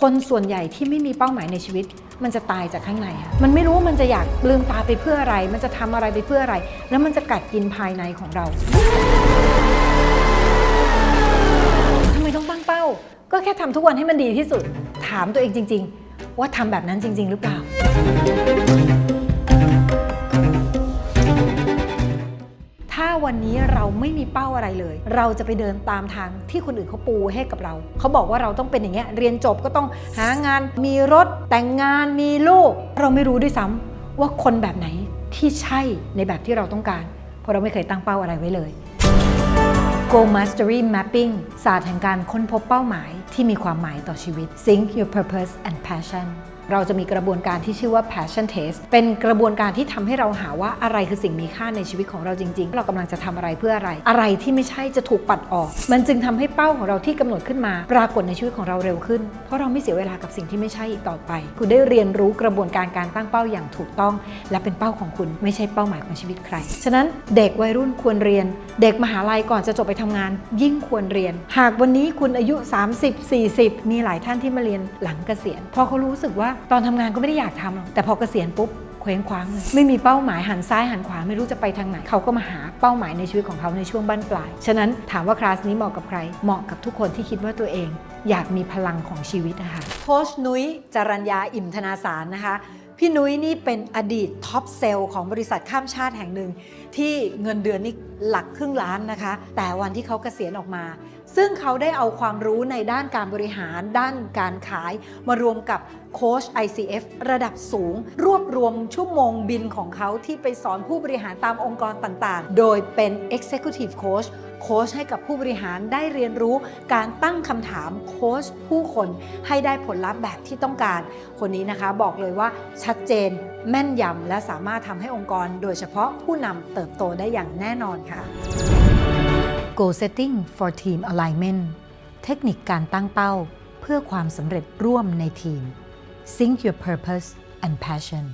คนส่วนใหญ่ที่ไม่มีเป้าหมายในชีวิต มันจะตายจากข้างในอะมันไม่รู้ว่ามันจะอยากลืมตาไปเพื่ออะไร มันจะทำอะไรไปเพื่ออะไร แล้วมันจะกัดกินภายในของเราทำไมต้องตั้งเป้า ก็แค่ทำทุกวันให้มันดีที่สุด ถามตัวเองจริง ๆ ว่าทำแบบนั้นจริง ๆ หรือเปล่า ถ้าวันนี้เราไม่มีเป้าอะไรเลย เราจะไปเดินตามทางที่คนอื่นเขาปูให้กับเรา เขาบอกว่าเราต้องเป็นอย่างเงี้ยเรียนจบก็ต้องหางาน มีรถแต่งงานมีลูก เราไม่รู้ด้วยซ้ำว่าคนแบบไหนที่ใช่ในแบบที่เราต้องการ เพราะเราไม่เคยตั้งเป้าอะไรไว้เลย Goal Mastery Mapping ศาสตร์แห่งการค้นพบเป้าหมายที่มีความหมายต่อชีวิต Sync Your Purpose and Passion เราจะมีกระบวนการที่ชื่อว่า Passion Test เป็นกระบวนการที่ทำให้เราหาว่าอะไรคือสิ่งมีค่าในชีวิตของเราจริง ๆ เรากำลังจะทำอะไรเพื่ออะไร อะไรที่ไม่ใช่จะถูกปัดออก มันจึงทำให้เป้าของเราที่กำหนดขึ้นมา ปรากฏในชีวิตของเราเร็วขึ้น เพราะเราไม่เสียเวลากับสิ่งที่ไม่ใช่อีกต่อไป คุณได้เรียนรู้กระบวนการการตั้งเป้าอย่างถูกต้อง และเป็นเป้าของคุณไม่ใช่เป้าหมายของชีวิตใคร ฉะนั้นเด็กวัยรุ่นควรเรียน เด็กมหาลัยก่อนจะจบไปทำงาน ยิ่งควรเรียน หากวันนี้คุณอายุ 30 40 มีหลายท่านที่มาเรียนหลังเกษียณพราะเขารู้สึกว่าตอนทำงานก็ไม่ได้อยากทำหรอกแต่พอเกษียณปุ๊บเคว้งคว้างเลยไม่มีเป้าหมายหันซ้ายหันขวาไม่รู้จะไปทางไหนเขาก็มาหาเป้าหมายในชีวิตของเขาในช่วงบั้นปลาย ฉะนั้นถามว่าคลาสนี้เหมาะกับใคร เหมาะกับทุกคนที่คิดว่าตัวเอง อยากมีพลังของชีวิตนะคะโค้ชนุ้ยจรัญญาอิ่มธนาสารนะคะ พี่นุ้ยนี่เป็นอดีตท็อปเซลล์ของบริษัทข้ามชาติแห่งหนึ่ง ที่เงินเดือนนี่หลักครึ่งล้านนะคะ แต่วันที่เขาเกษียณออกมา ซึ่งเขาได้เอาความรู้ในด้านการบริหาร ด้านการขาย มารวมกับโค้ช ICF ระดับสูง รวบรวมชั่วโมงบินของเขาที่ไปสอนผู้บริหารตามองค์กรต่างๆ โดยเป็น Executive Coach โค้ชให้กับผู้บริหารได้เรียนรู้การตั้งคำถามโค้ชผู้คนให้ได้ผลลัพธ์แบบที่ต้องการ คนนี้นะคะบอกเลยว่าชัดเจน แม่นยำและสามารถทำให้องค์กรโดยเฉพาะผู้นำเติบโตได้อย่างแน่นอนค่ะ Goal Setting for Team Alignment เทคนิคการตั้งเป้า เพื่อความสำเร็จร่วมในทีม Sync Your Purpose and Passion